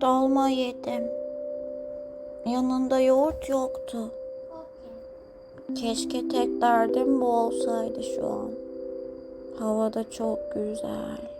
Dolma yedim. Yanında yoğurt yoktu. Keşke tek derdim bu olsaydı şu an. Hava da çok güzel.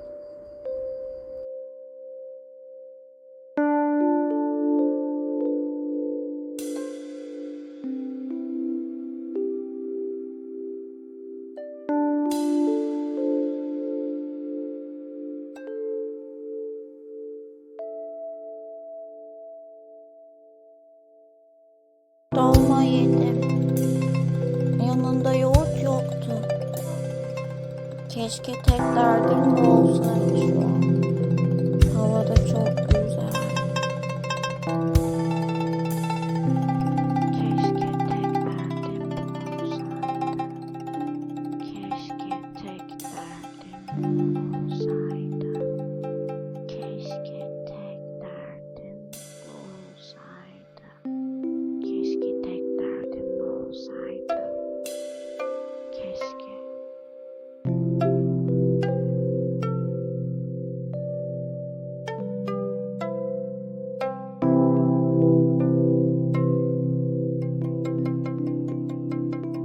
Keşke tek derdim olsaydı şu an.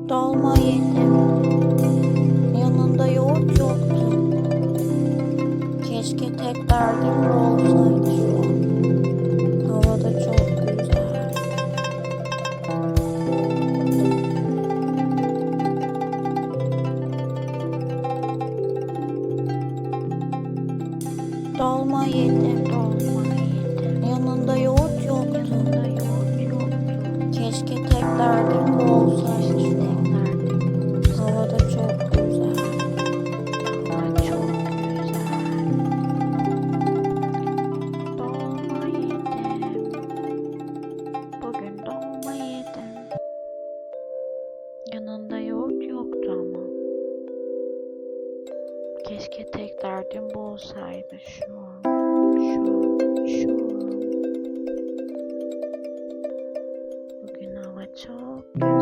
Dolma yedim. Yanında yoğurt yoktu. Keşke tek derdim olsaydı şu an. Hava da çok güzel. Dolma yedim. Dolma Yanında yoğurt yoktu ama. Keşke tek derdim bu olsaydı şu an. Şu an. Şu an. Bugün hava çok güzel.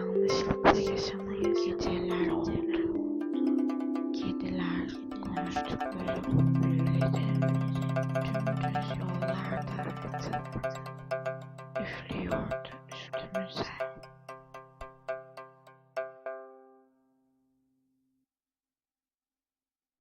Yanlışlıkla yaşanan geceler oldu. Kediler konuştukları bülbülleri dümdüz yollarda aktı.